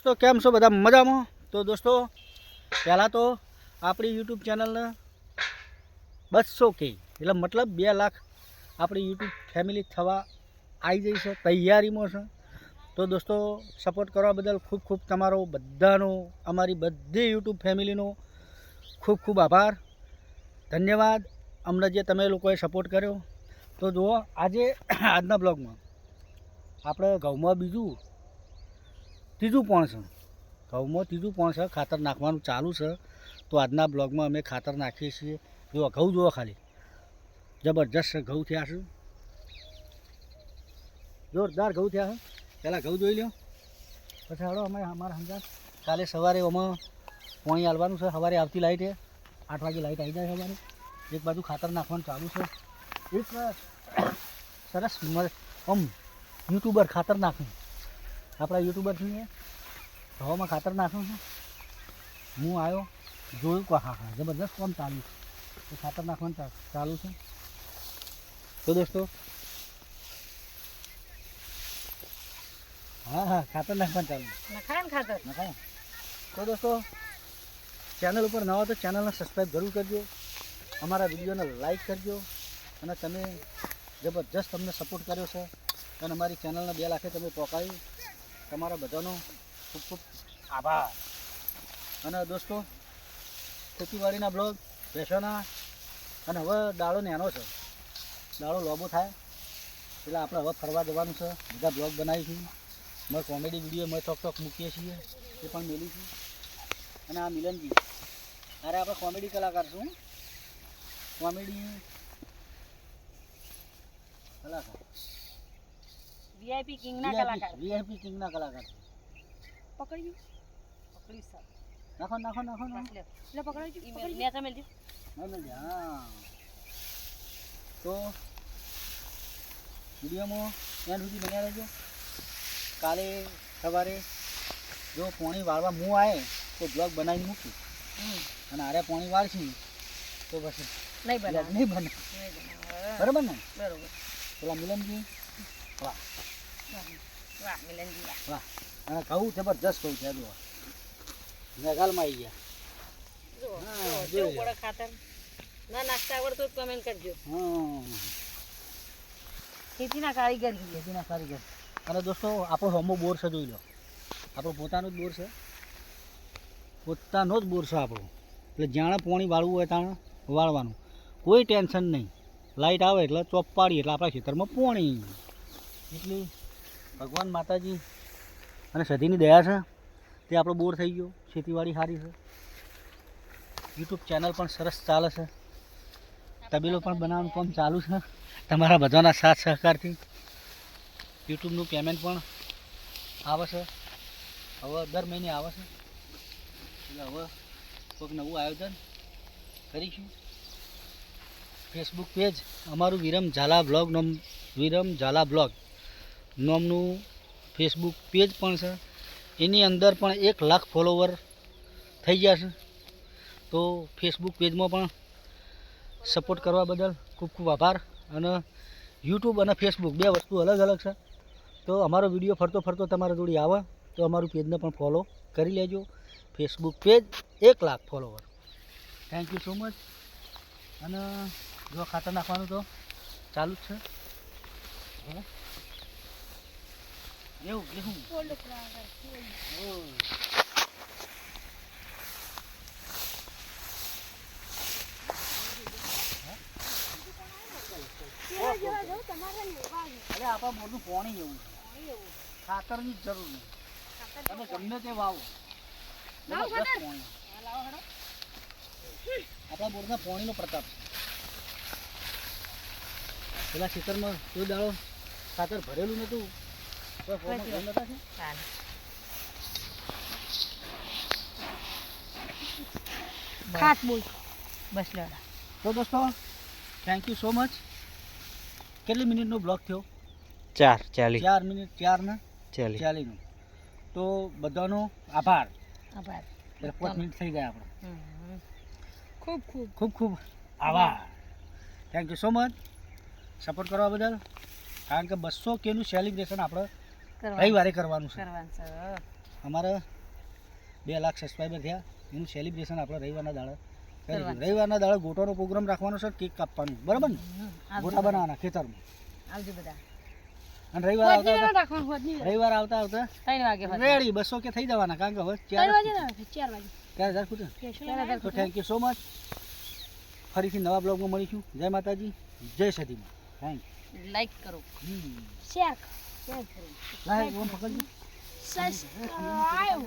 દોસ્તો, કેમ છો બધા? મજામાં? તો દોસ્તો, પહેલાં તો આપણી યુટ્યુબ ચેનલને બસો કે, એટલે મતલબ બે લાખ આપણી યુટ્યુબ ફેમિલી થવા આવી જઈ છે, તૈયારીમાં છે. તો દોસ્તો સપોર્ટ કરવા બદલ ખૂબ ખૂબ તમારો બધાનો, અમારી બધી યુટ્યુબ ફેમિલીનો ખૂબ ખૂબ આભાર. ધન્યવાદ. અમને જે તમે લોકોએ સપોર્ટ કર્યો. તો જુઓ, આજે, આજના બ્લોગમાં આપણે ઘઉંમાં બીજું ત્રીજું પણ છે. ઘઉંમાં ત્રીજું પણ છે. ખાતર નાખવાનું ચાલુ છે. તો આજના બ્લોગમાં અમે ખાતર નાખીએ છીએ. જો ઘઉં જુઓ ખાલી. જબરજસ્ત ઘઉં થયા છે. જોરદાર ઘઉં થયા છે. પહેલાં ઘઉં જોઈ લ્યો. પછી હાડો અમે અમારા સમજા કાલે સવારે આમાં પાણી હાલવાનું છે. સવારે આવતી લાઇટે આઠ વાગે લાઈટ આવી જાય સવારે. એક બાજુ ખાતર નાખવાનું ચાલુ છે. એક સરસ આમ યુટ્યુબર ખાતર નાખ્યું આપણા યુટ્યુબર છીએ હવામાં ખાતર નાખ્યું છે. હું આવ્યો જોયું કે હા હા જબરદસ્ત કોમ ચાલુ છે. એ ખાતર નાખવાનું ચાલુ છે. તો દોસ્તો હા હા ખાતર નાખવાનું ચાલુ નખાય ને ખાતર? નખાય. તો દોસ્તો ચેનલ ઉપર નવા તો ચેનલને સબસ્ક્રાઈબ જરૂર કરજો. અમારા વિડીયોને લાઈક કરજો. અને તમે જબરજસ્ત તમને સપોર્ટ કર્યો છે. અને અમારી ચેનલને બે લાખે તમે પહોંચાડી તમારા બધાનો ખૂબ ખૂબ આભાર. અને દોસ્તો, ખેતીવાડીના બ્લોગ ભેંસોના અને હવે દાડો નાનો છે. દાડો લોબો થાય. એટલે આપણે હવે ફરવા જવાનું છે. બધા બ્લોગ બનાવીશું. મેં કોમેડી વીડિયો મેં ચોક ચોક મૂકીએ છીએ. એ પણ મેલીશું. અને આ મિલનજી. અરે આપણે કોમેડી કલાકાર છું. કોમેડી કલાકાર. વીઆઈપી કિંગના કલાકાર. વીઆઈપી કિંગના કલાકાર. પકડ્યું? પકડી સર. નાખો નાખો નાખો એટલે બસ લે લે પકડાયું? ઈમેલ લે તમે લે હા. તો વિડીયોમાં ત્યાં સુધી બન્યા રહેજો. કાલે સવારે જો પોણી વાળવા હું આવે તો બ્લોગ બનાવીને મૂકું. અને આરે પોણી વાળશું તો પછી નહીં બને નહીં બને બરાબર ને? બરોબર. પેલા મિલનજી વાહ. વાહ મિલનજી વાહ. વાહ. અને કહું જબરજસ્ત કહું છે જો મેઘાલમાં આવી ગયા. જો હા, કેવું પડે ખાતર. ના નાખતા આવડતું તો કમેન્ટ કરજો. ખેતીના કારીગર ખેતીના કારીગર. અને દોસ્તો આપણો હોમો બોર છે જોઈ લો. આપણો પોતાનો જ બોર છે. પોતાનો જ બોર છે આપણો. એટલે જાણે પાણી વાળવું હોય ત્યાં વાળવાનું. કોઈ ટેન્શન નહીં. લાઇટ આવે એટલે ચોપ પાડીએ એટલે આપણા ખેતરમાં પાણી. એટલી ભગવાન માતાજી અને સધીની દયા છે, તે આપણો બોર થઈ ગયો, ખેતીવાડી સારી છે. યુટ્યુબ ચેનલ પણ સરસ ચાલે છે. તબેલો પણ બનાવવાનું કામ ચાલુ છે. તમારા બધાના સાથ સહકારથી યુટ્યુબનું પેમેન્ટ પણ આવે છે. હવે દર મહિને આવે છે. એટલે હવે કોઈક નવું આયોજન કરીશું. ફેસબુક પેજ અમારું વિરમ ઝાલા બ્લોગ નમ વિરમ ઝાલા બ્લોગ નામનું ફેસબુક પેજ પણ છે. એની અંદર પણ એક લાખ ફોલોવર થઈ ગયા છે. તો ફેસબુક પેજમાં પણ સપોર્ટ કરવા બદલ ખૂબ ખૂબ આભાર. અને યુટ્યુબ અને ફેસબુક બે વસ્તુ અલગ અલગ છે. તો અમારો વીડિયો ફરતો ફરતો તમારા જોડે આવે, તો અમારું પેજને પણ ફોલો કરી લેજો. ફેસબુક પેજ એક lakh follower thank you so much અને જો ખાતર નાખવાનું તો ચાલુ જ છે? એવું કે. અરે આપણા બોરનું પાણી એવું છે. ખાતરની જરૂર નહીં. તમે ગમે તે વાવો. પોણી. આપણા બોરના પાણીનો પ્રતાપ છે. પેલા ખેતરમાં કોઈ દાડો ખાતર ભરેલું નહોતું. તો બોલ બસ દોસ્તો થેન્ક યુ સો મચ કેટલી મિનિટનો બ્લોક થયો? ચાર ચાલીસ ચાર મિનિટ ચાર ને ચાલીસ ચાલીસનો તો બધાનો આભાર. આભાર. પાંચ મિનિટ થઈ ગયા આપણે. ખૂબ ખૂબ. ખૂબ ખૂબ આભાર. Thank you so much support કરવા બદલ. કારણ કે બસો કેનું સેલિબ્રેશન આપણે રવિવારે કરવાનું છે? અમારે બે લાખ સબસ્ક્રાઈબર થયા. એનું સેલિબ્રેશન આપણે રવિવારના દાડે રવિવારના. દાડે ગોટાનો પ્રોગ્રામ રાખવાનો છે કેક કાપવાનું. બરાબર ને? ગોટા બનાવવાના ખેતરમાં. આવજો બધા. અને રવિવાર આવતા આવતા. ના રાખવાનું, હોજની. ના. રવિવાર આવતા આવતા? ત્રણ વાગે રેડી બસો કે થઈ જવાના? કારણ કે હવે ચાર વાગે ચાર વાગે. ચાર હજાર ખૂટે. તો થેન્ક યુ સો મચ ફરીથી નવા બ્લોગમાં મળીશું. જય માતાજી. જય સતીમાં થેન્ક લાઈક કરો. શેર કરો. લાય ઓમ પકડજો સબસ્ક્રાઇબ